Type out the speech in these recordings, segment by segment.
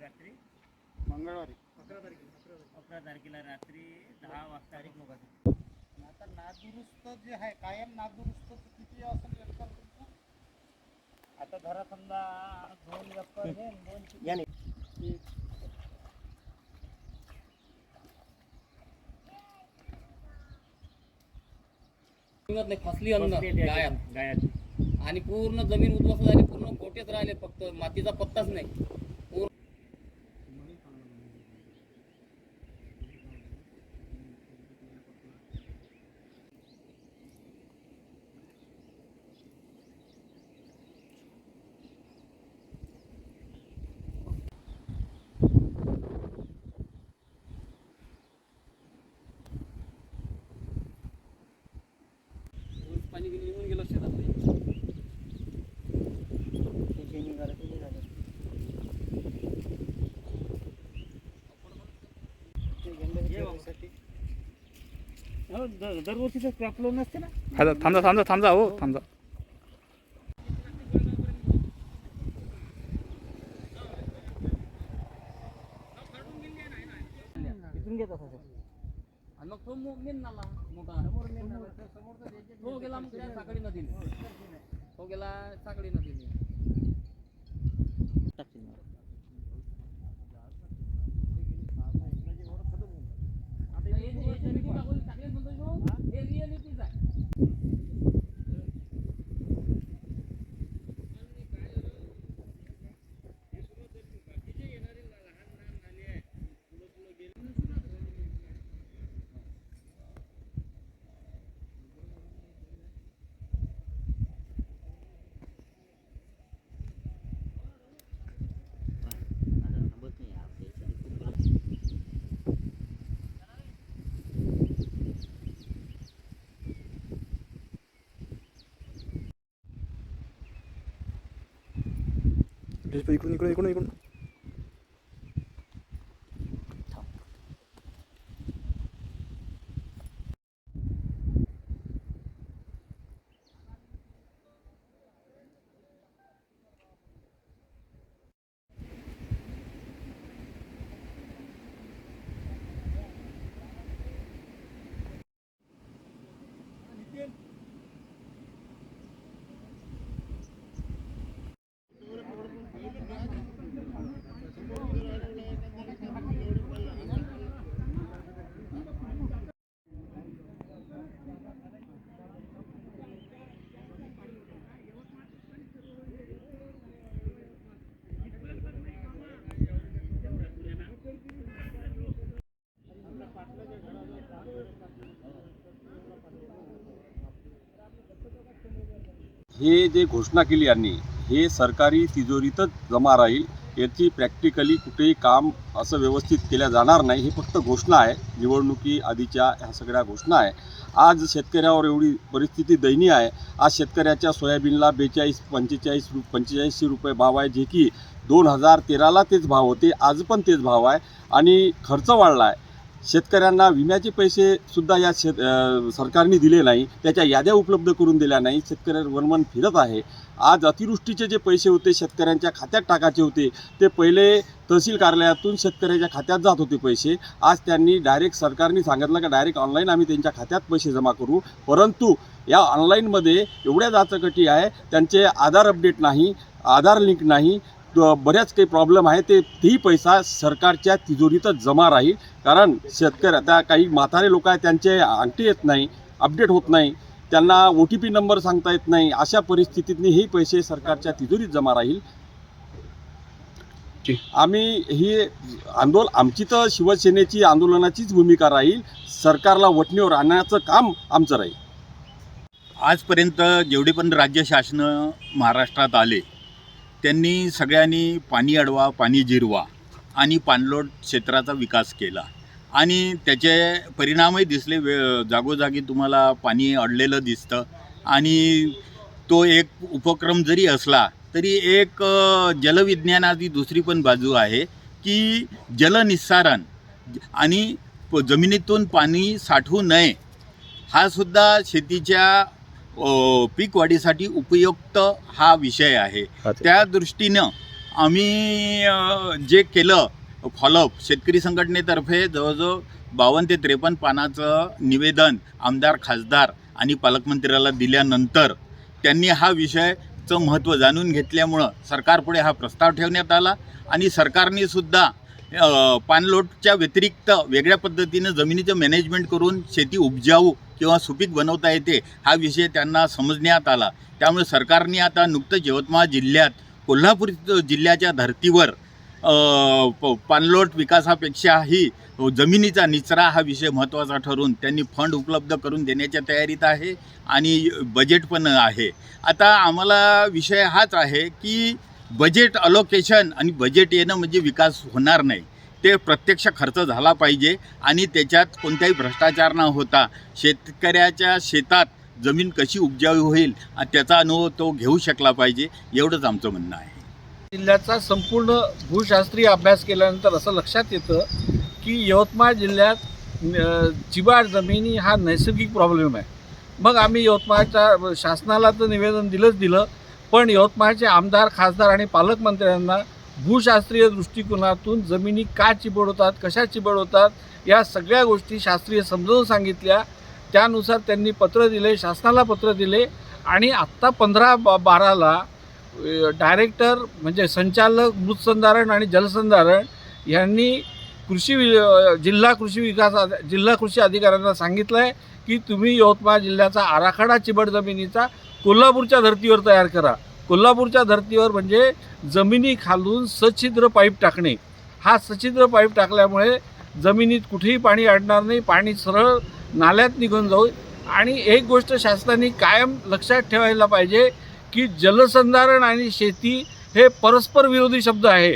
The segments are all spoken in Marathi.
रात्री? मंगळवारी. अकरा तारखेला अकरा तारखेला. रात्री दहा वाजता. तारीख लोक आता नादुरुस्त जे आहे कायम नादुरुस्त किती असेल एकर तुमचं? आता धरा समजा दोन एकर हे दोन याने नाही फसली अन्न गायात गायात आणि पूर्ण जमीन उद्ध्वस्त झाली पूर्ण गोटेच राहिले फक्त. मातीचा पत्ताच नाही पूर्ण ऊस पाणी गेलं निघून गेलं शेतात त्याचे निघालं ते निघालं ते गेंडे विचारायसाठी हो दर- दरवर्षीचं क्रॉप लोन असते ना. थांबा थांबा थांबा थांबा हो थांबा. इथून घेत असा आणि मग तो मेन नाला मोठा. तो गेला मग त्या साखळी नदीने. तो गेला साखळी नदीने. বেশ বেশ কোনো কোনো हे जे घोषणा केली यांनी हे सरकारी तिजोरीतच जमा राहील याची प्रॅक्टिकली कुठेही काम असं व्यवस्थित केल्या जाणार नाही ही फक्त घोषणा आहे. निवडणुकी आधीच्या ह्या सगळ्या घोषणा आहे. आज शेतकऱ्यावर एवढी परिस्थिती दयनीय आहे. आज शेतकऱ्याच्या सोयाबीनला बेचाळीस पंचेचाळीस रु पंचेचाळीसशे रुपये भाव आहे जे की दोन हजार तेराला तेच भाव होते आज पण तेच भाव आहे आणि खर्च वाढला आहे. शेतकऱ्यांना विम्याचे पैसे सुद्धा या शेत सरकारने दिले नाही त्याच्या याद्या उपलब्ध करून दिल्या नाही शेतकऱ्यावर वनवन फिरत आहे. आज अतिवृष्टीचे जे पैसे होते शेतकऱ्यांच्या खात्यात टाकायचे होते ते पहिले तहसील कार्यालयातून शेतकऱ्याच्या खात्यात जात होते पैसे. आज त्यांनी डायरेक्ट सरकारने सांगितलं का डायरेक्ट ऑनलाईन आम्ही त्यांच्या खात्यात पैसे जमा करू. परंतु या ऑनलाईनमध्ये एवढ्या जाचकटी आहे त्यांचे आधार अपडेट नाही आधार लिंक नाही बऱ्याच काही प्रॉब्लेम आहे. ते तेही पैसा सरकारच्या तिजोरीतच जमा राहील. कारण शेतकरी आता काही म्हातारे लोक आहेत त्यांचे अंगठी येत नाही अपडेट होत नाही. त्यांना ओ टी पी नंबर सांगता येत नाही. अशा परिस्थितीतनी हे पैसे सरकारच्या तिजोरीत जमा राहील. ठीक. आम्ही ही आंदोल आमची तर शिवसेनेची आंदोलनाचीच भूमिका राहील. सरकारला वटणीवर आणण्याचं काम आमचं राहील. आजपर्यंत जेवढे पण राज्य शासनं महाराष्ट्रात आले त्यांनी सगळ्यांनी पाणी अडवा पाणी जिरवा आणि पाणलोट क्षेत्राचा विकास केला. आणि त्याचे परिणामही दिसले वे जागोजागी तुम्हाला पाणी अडलेलं दिसतं. आणि तो एक उपक्रम जरी असला तरी एक जलविज्ञानाची दुसरी पण बाजू आहे की जलनिस्सारण आणि प- जमिनीतून पाणी साठवू नये हा सुद्धा शेतीच्या पीक वाढीसाठी उपयुक्त हा विषय आहे. त्या दृष्टीनं आम्ही जे केलं फॉलोअप शेतकरी संघटनेतर्फे जवळजवळ बावन्न ते त्रेपन्न पानाचं निवेदन आमदार खासदार आणि पालकमंत्र्याला दिल्यानंतर त्यांनी हा विषयचं महत्त्व जाणून घेतल्यामुळं सरकारपुढे हा प्रस्ताव ठेवण्यात आला आणि सरकारने सुद्धा पाणलोटच्या व्यतिरिक्त वेगळ्या पद्धतीनं जमिनीचं मॅनेजमेंट करून शेती उपजाऊ किंवा सुपीक बनवता येते हा विषय त्यांना समजण्यात आला. त्यामुळे सरकारने आता नुकतंच यवतमाळ जिल्ह्यात कोल्हापूर जिल्ह्याच्या धर्तीवर प- पाणलोट विकासापेक्षाही जमिनीचा निचरा हा विषय महत्त्वाचा ठरून त्यांनी फंड उपलब्ध करून देण्याच्या तयारीत आहे आणि बजेट पण आहे. आता आम्हाला विषय हाच आहे की बजेट अलोकेशन आणि बजेट येणं म्हणजे विकास होणार नाही. ते प्रत्यक्ष खर्च झाला पाहिजे आणि त्याच्यात कोणताही भ्रष्टाचार न होता शेतकऱ्याच्या शेतात जमीन कशी उपजाऊ होईल त्याचा अनुभव तो घेऊ शकला पाहिजे एवढंच आमचं म्हणणं आहे. जिल्ह्याचा संपूर्ण भूशास्त्रीय अभ्यास केल्यानंतर असं लक्षात येतं की यवतमाळ जिल्ह्यात अ, चिबाड जमिनी हा नैसर्गिक प्रॉब्लेम आहे. मग आम्ही यवतमाळच्या शासनाला तर निवेदन दिलंच दिलं पण यवतमाळचे आमदार खासदार आणि पालकमंत्र्यांना भूशास्त्रीय दृष्टिकोनातून जमिनी का चिबड होतात कशा चिबड होतात या सगळ्या गोष्टी शास्त्रीय समजावून सांगितल्या. त्यानुसार त्यांनी पत्र दिले शासनाला पत्र दिले आणि आत्ता पंधरा बा बाराला डायरेक्टर म्हणजे संचालक मृतसंधारण आणि जलसंधारण यांनी कृषी वि- जिल्हा कृषी विकास जिल्हा कृषी अधिकाऱ्यांना सांगितलं आहे की तुम्ही यवतमाळ जिल्ह्याचा आराखडा चिबड जमिनीचा कोल्हापूरच्या धर्तीवर तयार करा. कोल्हापूरच्या धर्तीवर म्हणजे जमिनी खालून सछिद्र पाईप टाकणे. हा सछिद्र पाईप टाकल्यामुळे जमिनीत कुठेही पाणी अडणार नाही पाणी सरळ नाल्यात निघून जाऊ. आणि एक गोष्ट शासनाने कायम लक्षात ठेवायला पाहिजे की जलसंधारण आणि शेती हे परस्पर विरोधी शब्द आहे.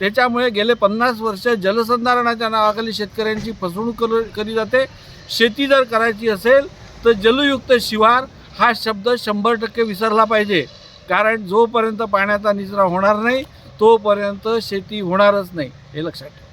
त्याच्यामुळे गेले पन्नास वर्ष जलसंधारणाच्या नावाखाली शेतकऱ्यांची फसवणूक कर केली जाते. शेती जर करायची असेल तर जलयुक्त शिवार हा शब्द शंभर टक्के विसरला पाहिजे. कारण जोपर्यंत पाण्याचा निचरा होणार नाही तोपर्यंत शेती होणारच नाही. हे लक्षात ठेवा.